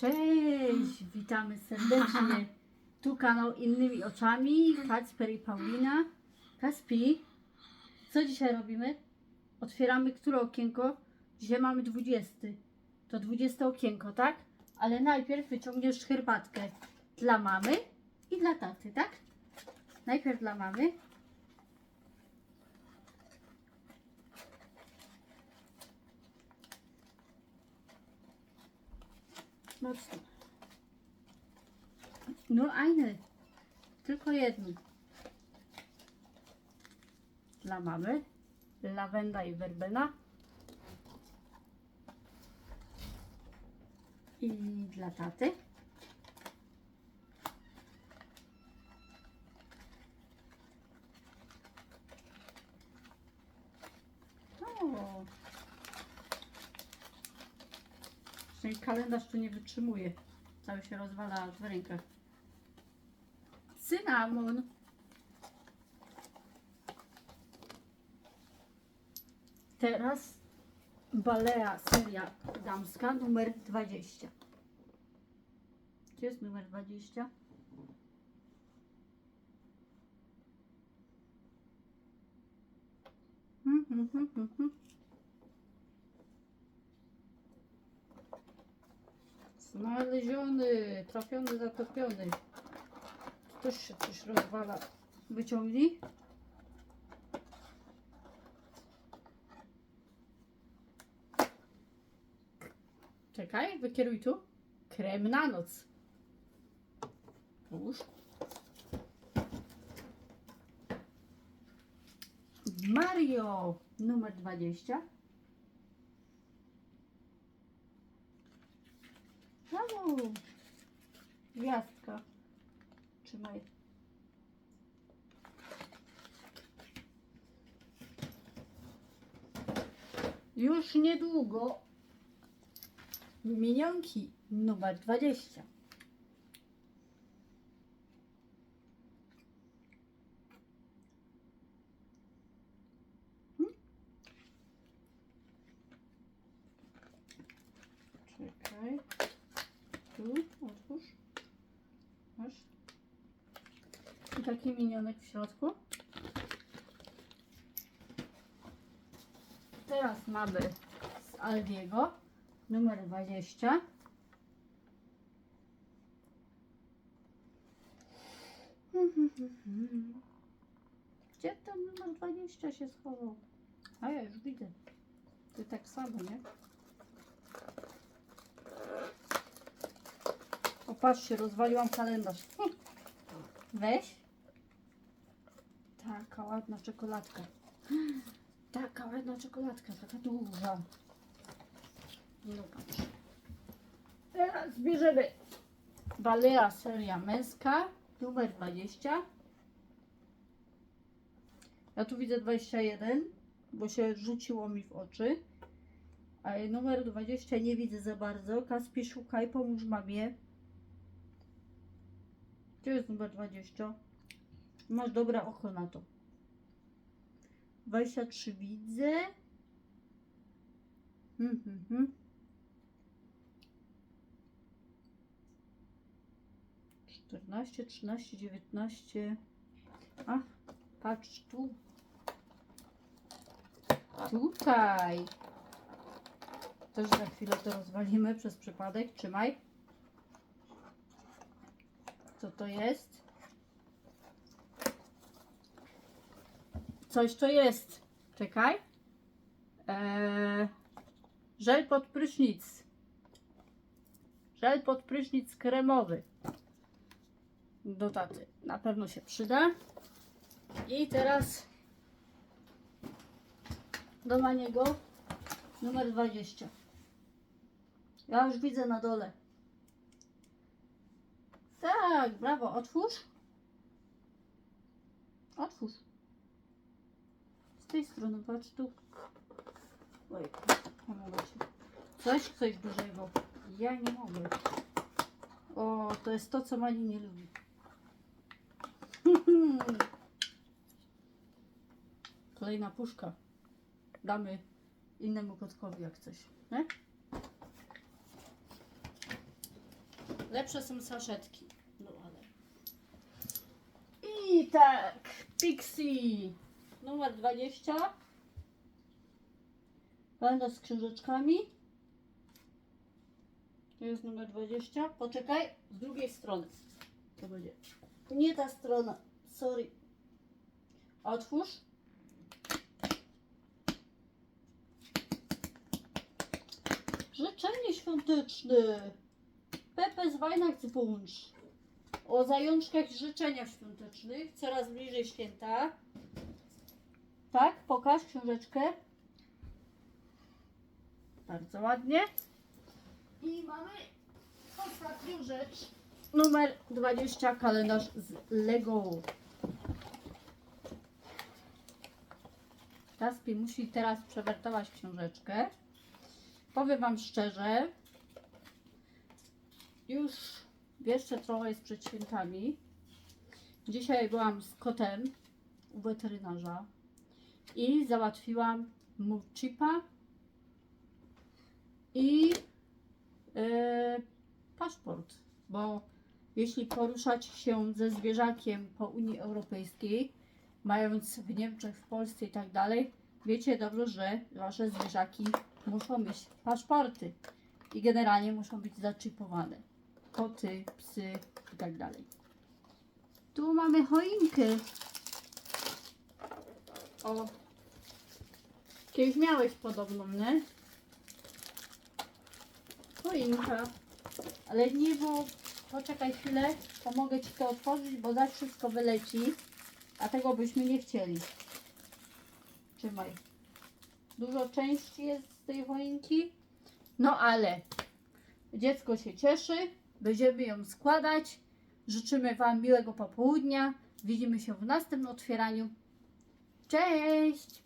Cześć, witamy serdecznie. Tu kanał Innymi Oczami, Kacper i Paulina. Kaspi, co dzisiaj robimy? Otwieramy które okienko? Dzisiaj mamy 20. To 20 okienko, tak? Ale najpierw wyciągniesz herbatkę dla mamy i dla taty, tak? Najpierw dla mamy. Mocno. No eine. Tylko jedno. Dla mamy. Lawenda i werbena. I dla taty. Ten kalendarz tu nie wytrzymuje. Cały się rozwala w rękach. Cynamon. Teraz Balea seria damska numer 20. Gdzie jest numer 20? Hmm, hmm, hmm, hmm. Znaleziony, trafiony, zatopiony. Też się coś rozwala. Wyciągnij. Czekaj, wykieruj tu. Krem na noc. Połóż. Mario numer 20. Brawo! Gwiazdka. Trzymaj. Już niedługo minionki numer 20. Hmm? Tu, otwórz. Masz. I taki minionek w środku. Teraz mamy z Aldiego numer 20. Gdzie ten numer 20 się schował? A ja już widzę. Ty tak samo, nie? O, patrzcie, rozwaliłam kalendarz. Weź. Taka ładna czekoladka. Taka ładna czekoladka, taka duża. No patrz. Teraz bierzemy Balea seria męska, numer 20. Ja tu widzę 21, bo się rzuciło mi w oczy. A numer 20 nie widzę za bardzo. Kaspi, szukaj, pomóż mamie. Gdzie jest numer 20? Masz dobre oko na to. 23 widzę. Hmm, hmm, hmm. 14, 13, 19. A, patrz tu. Tutaj. Też za chwilę to rozwalimy przez przypadek. Trzymaj. Co to jest? Coś to jest. Czekaj. Eee, żel pod prysznic. Żel pod prysznic kremowy. Do taty. Na pewno się przyda. I teraz do Maniego numer 20. Ja już widzę na dole. Tak, brawo, otwórz. Otwórz. Z tej strony, patrz tu. Oj, ci. Coś, coś dużego. Ja nie mogę. O, to jest to, co Mani nie lubi. Kolejna puszka. Damy innemu kotkowi jak coś, nie? Lepsze są saszetki. No ale. I tak, Pixie numer 20. Będę z książeczkami. To jest numer 20. Poczekaj, z drugiej strony. To będzie. Nie ta strona. Sorry. Otwórz. Życzenie świąteczne. Pepe z Weihnachtswunsch. O zajączkach i życzeniach świątecznych. Coraz bliżej święta. Tak, pokaż książeczkę. Bardzo ładnie. I mamy ostatnią rzecz. Numer 20, kalendarz z Lego. Taspi musi teraz przewertować książeczkę. Powiem Wam szczerze, już jeszcze trochę jest przed świętami. Dzisiaj byłam z kotem u weterynarza i załatwiłam mu chipa i e, paszport, bo jeśli poruszać się ze zwierzakiem po Unii Europejskiej, mając w Niemczech, w Polsce i tak dalej, wiecie dobrze, że wasze zwierzaki muszą mieć paszporty i generalnie muszą być zaczipowane. Koty, psy i tak dalej. Tu mamy choinkę. O. Kiedyś miałeś podobną, nie? Choinka. Ale nie, bo poczekaj chwilę, pomogę Ci to otworzyć, bo zaś wszystko wyleci, a tego byśmy nie chcieli. Trzymaj. Dużo części jest z tej choinki. No ale dziecko się cieszy, będziemy ją składać. Życzymy Wam miłego popołudnia. Widzimy się w następnym otwieraniu. Cześć!